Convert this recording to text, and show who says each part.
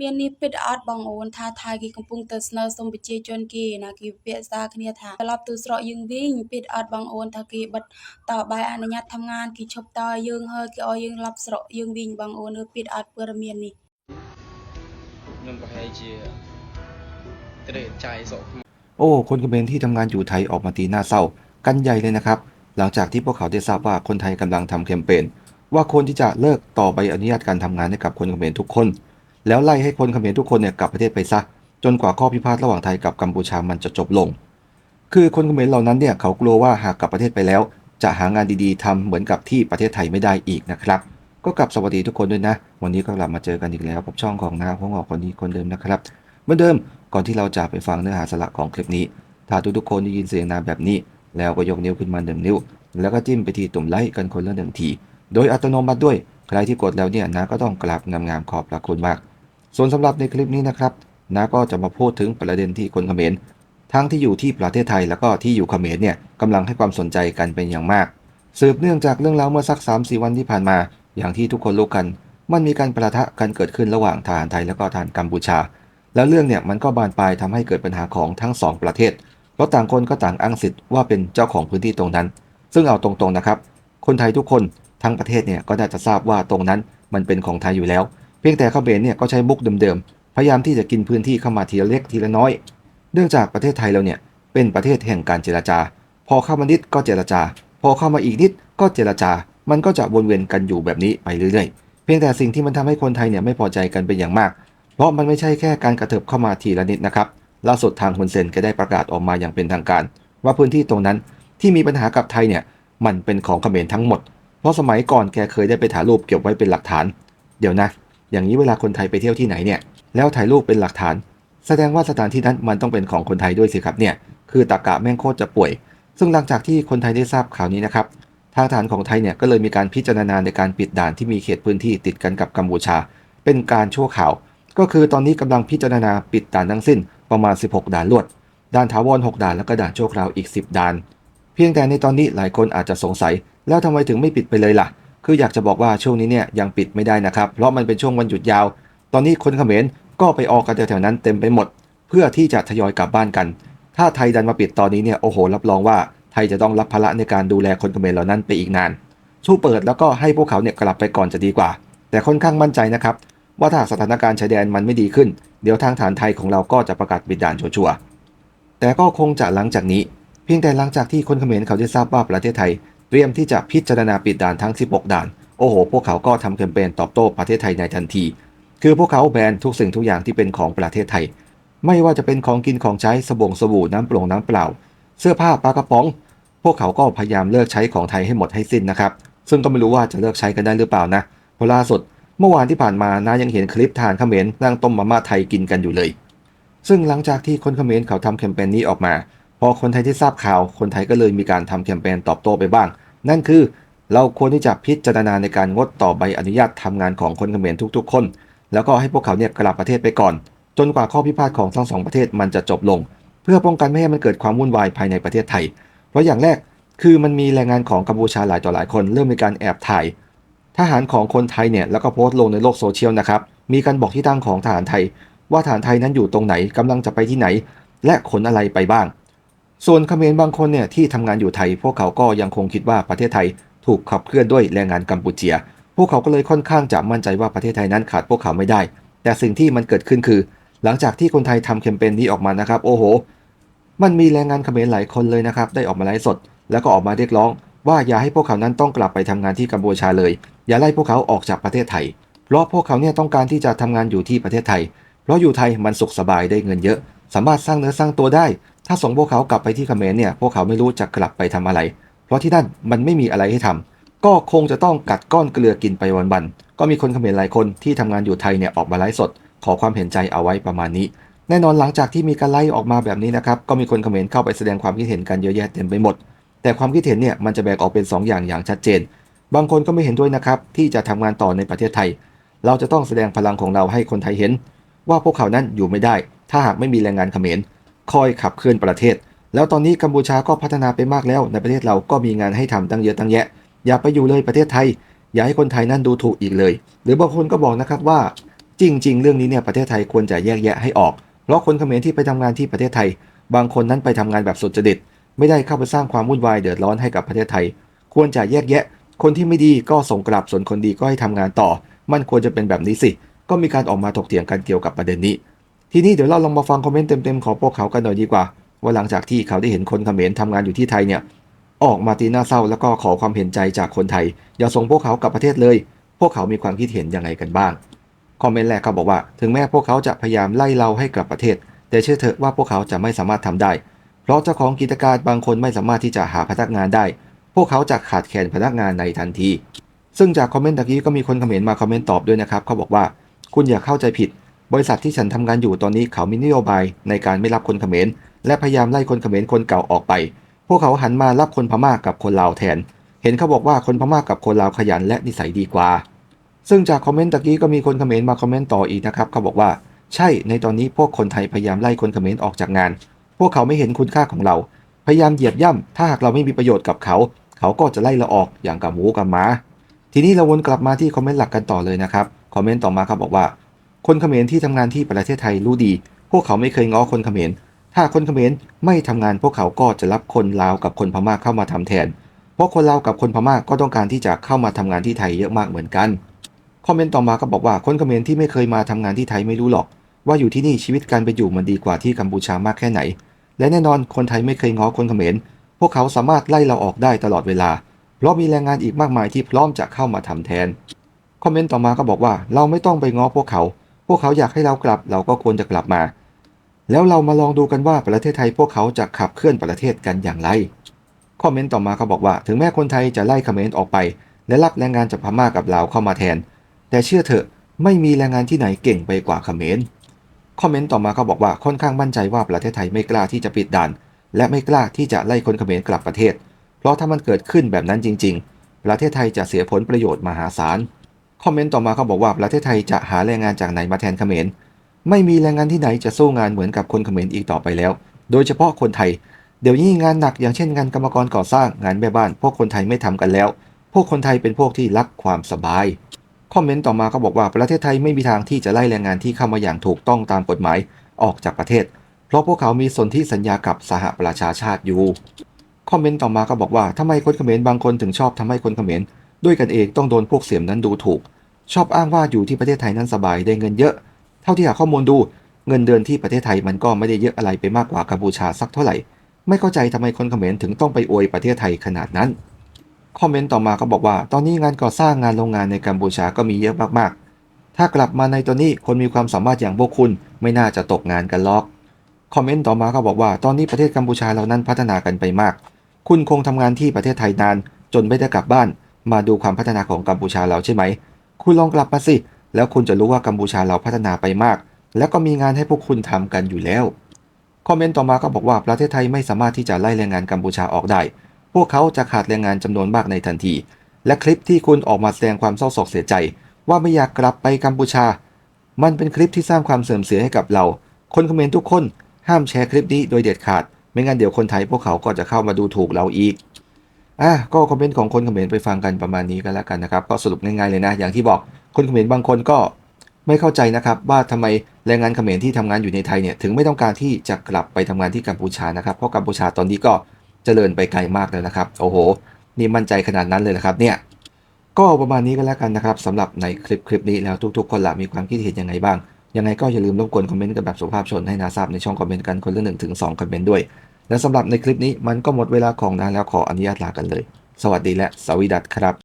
Speaker 1: មាននេះពិតអត់បងអូនថាថៃគេកំពុងតែស្នើសុំប្រជាជនគេណាគេពិភាក្សាគ្នាថាត្រឡប់ទៅស្រុកយើងវិញពិតអត់បងអូនថាគេបិទតបាយអនុញ្ញាតធ្វើងานគេឈប់តយើងហើយគេឲ្យយើងឡប់ស្រុកយើងវិញបងអូនអើយពិតអត់ព័ត៌មាននេះ
Speaker 2: ខ្ញុំប្រហែលជាត្រេកใจសុខ
Speaker 3: โอ้ คนเขมรที่ทำงานอยู่ไทยออกมาตีหน้าเศร้า กันใหญ่เลยนะครับ หลังจากที่พวกเขาได้ทราบว่าคนไทยกำลังทำแคมเปญว่าคนที่จะเลิกต่อใบอนุญาตการทำงานให้กับคนเขมรทุกคน แล้วไล่ให้คนเขมรทุกคนเนี่ยกลับประเทศไปซะ จนกว่าข้อพิพาทระหว่างไทยกับกัมพูชามันจะจบลง คือคนเขมรเหล่านั้นเนี่ยเขากลัวว่าหากกลับประเทศไปแล้ว จะหางานดีๆทำเหมือนกับที่ประเทศไทยไม่ได้อีกนะครับก็กลับสวัสดีทุกคนด้วยนะ วันนี้ก็กลับมาเจอกันอีกแล้วกับช่องของน้าของออกคนนี้คนเดิมนะครับ เหมือนเดิมก่อนที่เราจะไปฟังเนื้อหาสาระของคลิปนี้ ถ้าทุกๆคนได้ยินเสียงนาแบบนี้ แล้วก็ยกนิ้วขึ้นมาหนึ่งนิ้ว แล้วก็จิ้มไปที่ตุ่มไลค์กันคนละหนึ่งที โดยอัตโนมัติด้วย ใครที่กดแล้วเนี่ยนาก็ต้องกราบงามๆขอบพระคุณมาก ส่วนสำหรับในคลิปนี้นะครับนาก็จะมาพูดถึงประเด็นที่คนเขมรทั้งที่อยู่ที่ประเทศไทยแล้วก็ที่อยู่เขมรเนี่ยกำลังให้ความสนใจกันเป็นอย่างมาก สืบเนื่องจากเรื่องราวเมื่อสัก3-4วันที่ผ่านมา อย่างที่ทุกคนรู้กัน มันมีการประทะกันเกิดขึ้นระหว่างทหารไทยแล้วก็ทหารกัมพูชา แล้วเรื่องเนี่ยมันก็บานปลายทำให้เกิดปัญหาของทั้งสองประเทศเพราะต่างคนก็ต่างอ้างสิทธิ์ว่าเป็นเจ้าของพื้นที่ตรงนั้น ซึ่งเอาตรงๆนะครับ คนไทยทุกคนทั้งประเทศเนี่ยก็น่าจะทราบว่าตรงนั้นมันเป็นของไทยอยู่แล้ว เพียงแต่เขมรเนี่ยก็ใช้มุกเดิมๆ พยายามที่จะกินพื้นที่เข้ามาทีละเล็กทีละน้อย เนื่องจากประเทศไทยเราเนี่ยเป็นประเทศแห่งการเจรจา พอเข้ามานิดก็เจรจา พอเข้ามาอีกนิดก็เจรจา มันก็จะวนเวียนกันอยู่แบบนี้ไปเรื่อยๆ เพียงแต่สิ่งที่มันทำให้คนไทยเนี่ยไม่พอใจกันเป็นอย่างมาก เพราะมันไม่ใช่แค่การกระเถิบเข้ามาทีละนิดนะครับ ล่าสุดทางฮุนเซนก็ได้ประกาศออกมาอย่างเป็นทางการ ว่าพื้นที่ตรงนั้นที่มีปัญหากับไทยเนี่ยมันเป็นของเขมรทั้งหมด เพราะสมัยก่อนแกเคยได้ไปถ่ายรูปเก็บไว้เป็นหลักฐาน เดี๋ยวนะ อย่างนี้เวลาคนไทยไปเที่ยวที่ไหนเนี่ย แล้วถ่ายรูปเป็นหลักฐาน แสดงว่าสถานที่นั้นมันต้องเป็นของคนไทยด้วยสิครับเนี่ย คือตากะแม่งโคตรจะป่วย ซึ่งหลังจากที่คนไทยได้ทราบข่าวนี้นะครับ ทางฐานของไทยเนี่ยก็เลยมีการพิจารณาในการปิดด่านที่มีเขตพื้นที่ติดกันกับกัมพูชา เป็นการชั่วข่าว ก็คือตอนนี้กำลังพิจารณาปิดด่านทั้งสิ้นประมาณ 16 ด่านลวด ด่านถาวร6ด่านแล้วก็ด่านชั่วคราวอีก 10 ด่าน เพียงแต่ในตอนนี้หลายคนอาจจะสงสัย แล้วทำไมถึงไม่ปิดไปเลยล่ะ คืออยากจะบอกว่าช่วงนี้เนี่ยยังปิดไม่ได้นะครับ เพราะมันเป็นช่วงวันหยุดยาว ตอนนี้คนเขมรก็ไปออกกันแถวๆนั้นเต็มไปหมด เพื่อที่จะทยอยกลับบ้านกัน ถ้าไทยดันมาปิดตอนนี้เนี่ยโอ้โห รับรองว่าไทยจะต้องรับภาระในการดูแลคนเขมรเหล่านั้นไปอีกนานชูเปิดแล้วก็ให้พวกเขาเนี่ยกลับไปก่อนจะดีกว่า แต่ค่อนข้างมั่นใจนะครับว่าถ้าสถานการณ์ชายแดนมันไม่ดีขึ้น เดี๋ยวทางฐานไทยของเราก็จะประกาศปิดด่านชัวร์แต่ก็คงจะหลังจากนี้ เพียงแต่หลังจากที่คนเขมรเขาได้ทราบว่าประเทศไทย เตรียมที่จะพิจารณาปิดด่านทั้ง 16 ด่าน โอ้โห พวกเขาก็ทำแคมเปญตอบโต้ประเทศไทยในทันที คือพวกเขาแบนทุกสิ่งทุกอย่างที่เป็นของประเทศไทย ไม่ว่าจะเป็นของกินของใช้สบงสบู่น้ำโปร่งน้ำเปล่า เสื้อผ้าปลากระป๋อง พวกเขาก็พยายามเลิกใช้ของไทยให้หมดให้สิ้นนะครับ ซึ่งก็ไม่รู้ว่าจะเลิกใช้กันได้หรือเปล่านะเพราะล่าสุดเมื่อวานที่ผ่านมานายังเห็นคลิปทานเขมรนั่งต้มมาม่าไทยกินกันอยู่เลย ซึ่งหลังจากที่คนเขมรเขาทำแคมเปญนี้ออกมา พอคนไทยที่ทราบข่าวคนไทยก็เลยมีการทำแคมเปญตอบโต้ไปบ้าง นั่นคือเราควรที่จะพิจารณาในการงดต่อใบอนุญาตทำงานของคนเขมรทุกๆ คน แล้วก็ให้พวกเขาเนี่ยกลับประเทศไปก่อน จนกว่าข้อพิพาทของทั้งสองประเทศมันจะจบลง เพื่อป้องกันไม่ให้มันเกิดความวุ่นวายภายในประเทศไทย เพราะอย่างแรกคือมันมีแรงงานของกัมพูชาหลายต่อหลายคน เริ่มมีการแอบถ่าย ทหารของคนไทยเนี่ยแล้วก็โพสต์ลงในโลกโซเชียลนะครับมีการบอกที่ตั้งของทหารไทย ว่าทหารไทยนั้นอยู่ตรงไหนกำลังจะไปที่ไหน และขนอะไรไปบ้าง ส่วนเขมรบางคนเนี่ยที่ทำงานอยู่ไทย พวกเขาก็ยังคงคิดว่าประเทศไทยถูกขับเคลื่อนด้วยแรงงานกัมพูเชีย พวกเขาก็เลยค่อนข้างจะมั่นใจว่าประเทศไทยนั้นขาดพวกเขาไม่ได้ แต่สิ่งที่มันเกิดขึ้นคือ หลังจากที่คนไทยทำแคมเปญนี้ออกมานะครับ โอ้โห มันมีแรงงานเขมรหลายคนเลยนะครับได้ออกมาไลฟ์สด แล้วก็ออกมาเรียกร้อง ว่าอย่าให้พวกเขานั้นต้องกลับไปทำงานที่กัมพูชาเลย อย่าไล่พวกเขาออกจากประเทศไทย เพราะพวกเขาเนี่ยต้องการที่จะทำงานอยู่ที่ประเทศไทย เพราะอยู่ไทยมันสุขสบายได้เงินเยอะ สามารถสร้างเนื้อสร้างตัวได้ ถ้าส่งพวกเขากลับไปที่เขมรเนี่ยพวกเขาไม่รู้จะกลับไปทำอะไร เพราะที่นั่นมันไม่มีอะไรให้ทำก็คงจะต้องกัดก้อนเกลือกินไปวันๆก็มีคนเขมรหลายคนที่ทำงานอยู่ไทยเนี่ยออกมาไลฟ์สด ขอความเห็นใจเอาไว้ประมาณนี้ แน่นอนหลังจากที่มีการไล่ออกมาแบบนี้นะครับก็มีคนเขมรเข้าไปแสดงความคิดเห็นกันเยอะแยะเต็มไปหมด แต่ความคิดเห็นเนี่ยมันจะแบ่งออกเป็น 2 อย่างอย่างชัดเจน บางคนก็ไม่เห็นด้วยนะครับที่จะทำงานต่อในประเทศไทย เราจะต้องแสดงพลังของเราให้คนไทยเห็น ว่าพวกเขานั้นอยู่ไม่ได้ ถ้าหากไม่มีแรงงานเขมร คอยขับเคลื่อนประเทศ แล้วตอนนี้กัมพูชาก็พัฒนาไปมากแล้ว ในประเทศเราก็มีงานให้ทำตั้งเยอะตั้งแยะ อย่าไปอยู่เลยประเทศไทย อย่าให้คนไทยนั้นดูถูกอีกเลย หรือบางคนก็บอกนะครับว่า จริง ๆ เรื่องนี้เนี่ยประเทศไทยควรจะแยกแยะให้ออก เพราะคนเขมรที่ไปทำงานที่ประเทศไทย บางคนนั้นไปทำงานแบบสุจริตไม่ได้เข้าไปสร้างความวุ่นวายเดือดร้อนให้กับประเทศไทย ควรจะแยกแยะ คนที่ไม่ดีก็ส่งกลับส่วนคนดีก็ให้ทำงานต่อ มันควรจะเป็นแบบนี้สิ ก็มีการออกมาถกเถียงกันเกี่ยวกับประเด็นนี้ ทีนี้เดี๋ยวเราลองมาฟังคอมเมนต์เต็มๆของพวกเขากันหน่อยดีกว่า ว่าหลังจากที่เขาได้เห็นคนเขมรทำงานอยู่ที่ไทยเนี่ยออกมาตีหน้าเศร้าแล้วก็ขอความเห็นใจจากคนไทย อย่าส่งพวกเขากลับประเทศเลย พวกเขามีความคิดเห็นยังไงกันบ้างคอมเมนต์แรกเขาบอกว่า ถึงแม้พวกเขาจะพยายามไล่เราให้กลับประเทศ แต่เชื่อเถอะว่าพวกเขาจะไม่สามารถทำได้ เพราะเจ้าของกิจการบางคนไม่สามารถที่จะหาพนักงานได้ พวกเขาจะขาดแคลนพนักงานในทันที ซึ่งจากคอมเมนต์ตะกี้ก็มีคนเขมรมาคอมเมนต์ตอบด้วยนะครับเขาบอกว่า คุณอย่าเข้าใจผิด บริษัทที่ฉันทำงานอยู่ตอนนี้เขามีนโยบายในการไม่รับคนเขมรและพยายามไล่คนเขมรคนเก่าออกไป พวกเขาหันมารับคนพม่ากกับคนลาวแทน เห็นเขาบอกว่าคนพม่ากกับคนลาวขยันและนิสัยดีกว่า ซึ่งจากคอมเมนต์ตะกี้ก็มีคนเขมรมาคอมเมนต์ต่ออีกนะครับเขาบอกว่า ใช่ในตอนนี้พวกคนไทยพยายามไล่คนเขมรออกจากงาน พวกเขาไม่เห็นคุณค่าของเรา พยายามเหยียบย่ำถ้าหากเราไม่มีประโยชน์กับเขา เขาก็จะไล่เราออกอย่างกับหมูกับหมาทีนี้เราวนกลับมาที่คอมเมนต์หลักกันต่อเลยนะครับคอมเมนต์ต่อมาครับบอกว่า คนเขมรที่ทำงานที่ประเทศไทยรู้ดี พวกเขาไม่เคยง้อคนเขมร ถ้าคนเขมรไม่ทำงานพวกเขาก็จะรับคนลาวกับคนพม่าเข้ามาทำแทน เพราะคนลาวกับคนพม่าก็ต้องการที่จะเข้ามาทำงานที่ไทยเยอะมากเหมือนกัน คอมเมนต์ต่อมาก็บอกว่าคนเขมรที่ไม่เคยมาทำงานที่ไทยไม่รู้หรอก ว่าอยู่ที่นี่ชีวิตการไปนอยู่มันดีกว่าที่กัมพูชามากแค่ไหน และแน่นอนคนไทยไม่เคยง้อคนเขมร พวกเขาสามารถไล่เราออกได้ตลอดเวลา เพราะมีแรงงานอีกมากมายที่พร้อมจะเข้ามาทำแทน คอมเมนต์ต่อมาก็บอกว่าเราไม่ต้องไปง้อพวกเขา วกเขาอยากให้เรากลับ เราก็ควรจะกลับมา แล้วเรามาลองดูกันว่าประเทศไทยพวกเขาจะขับเคลื่อนประเทศกันอย่างไร คอมเมนต์ต่อมาเขาบอกว่า ถึงแม้คนไทยจะไล่คอมเขมรออกไป และรับแรงงานจากพม่ากับลาวเข้ามาแทน แต่เชื่อเถอะไม่มีแรงงานที่ไหนเก่งไปกว่าคอมเขมรคอมเมนต์ต่อมาเขาบอกว่าค่อนข้างมั่นใจว่าประเทศไทยไม่กล้าที่จะปิดด่าน และไม่กล้าที่จะไล่คนเขมรกลับประเทศ เพราะถ้ามันเกิดขึ้นแบบนั้นจริง ๆ ประเทศไทยจะเสียผลประโยชน์มหาศาล คอมเมนต์ต่อมาเขาบอกว่าประเทศไทยจะหาแรงงานจากไหนมาแทนเขมร ไม่มีแรงงานที่ไหนจะสู้งานเหมือนกับคนเขมรอีกต่อไปแล้ว โดยเฉพาะคนไทย เดี๋ยวนี้งานหนักอย่างเช่นงานกรรมกรก่อสร้างงานแม่บ้าน พวกคนไทยไม่ทำกันแล้ว พวกคนไทยเป็นพวกที่รักความสบาย คอมเมนต์ต่อมาเขาบอกว่าประเทศไทยไม่มีทางที่จะไล่แรงงานที่เข้ามาอย่างถูกต้องตามกฎหมายออกจากประเทศ เพราะพวกเขามีสนธิสัญญากับสหประชาชาติอยู่ คอมเมนต์ต่อมาก็บอกว่าทำไมคนเขมรบางคนถึงชอบทำให้คนเขมร ด้วยกันเองต้องโดนพวกเสียมนั้นดูถูก ชอบอ้างว่าอยู่ที่ประเทศไทยนั้นสบายได้เงินเยอะ เท่าที่หาข้อมูลดู เงินเดือนที่ประเทศไทยมันก็ไม่ได้เยอะอะไรไปมากกว่ากัมพูชาสักเท่าไหร่ ไม่เข้าใจทำไมคนเขมรถึงต้องไปอวยประเทศไทยขนาดนั้น คอมเมนต์ต่อมาก็บอกว่า ตอนนี้งานก่อสร้างงานโรงงานในกัมพูชาก็มีเยอะมากๆ ถ้ากลับมาในตอนนี้คนมีความสามารถอย่างพวกคุณไม่น่าจะตกงานกันหรอกคอมเมนต์ต่อมาก็บอกว่าตอนนี้ประเทศกัมพูชาเรานั้นพัฒนากันไปมาก คุณคงทำงานที่ประเทศไทยนาน จนไม่ได้กลับบ้าน มาดูความพัฒนาของกัมพูชาเราใช่ไหม คุณลองกลับมาสิ แล้วคุณจะรู้ว่ากัมพูชาเราพัฒนาไปมาก แล้วก็มีงานให้พวกคุณทำกันอยู่แล้ว คอมเมนต์ต่อมาก็บอกว่าประเทศไทยไม่สามารถที่จะไล่แรงงานกัมพูชาออกได้ พวกเขาจะขาดแรงงานจำนวนมากในทันที และคลิปที่คุณออกมาแสดงความเศร้าโศกเสียใจ ว่าไม่อยากกลับไปกัมพูชา มันเป็นคลิปที่สร้างความเสื่อมเสียให้กับเรา คนคอมเมนต์ทุกคนห้ามแชร์คลิปนี้โดยเด็ดขาด ไม่งั้นเดี๋ยวคนไทยพวกเขาก็จะเข้ามาดูถูกเราอีก อะก็คอมเมนต์ของคนเขมรไปฟังกันประมาณนี้ก็แล้วกันนะครับ ก็สรุปง่ายๆเลยนะ อย่างที่บอกคนเขมรบางคนก็ไม่เข้าใจนะครับ ว่าทำไมแรงงานเขมรที่ทำงานอยู่ในไทยเนี่ยถึงไม่ต้องการที่จะกลับไปทำงานที่กัมพูชานะครับ เพราะกัมพูชาตอนนี้ก็เจริญไปไกลมากแล้วนะครับ โอ้โห นี่มั่นใจขนาดนั้นเลยนะครับเนี่ยก็ประมาณนี้ก็แล้วกันนะครับสำหรับในคลิปคลิปนี้แล้วทุกๆ คนละมีความคิดเห็นยังไงบ้างยังไงก็อย่าลืมรบกวนคอมเมนต์กันแบบสุภาพชนให้นาทราบในช่องคอมเมนต์กันคนละหนึ่งถึงสองคอมเมนต์ด้วย และสำหรับในคลิปนี้มันก็หมดเวลาของนะแล้วขออนุญาตลากันเลย สวัสดีและสวีดัตครับ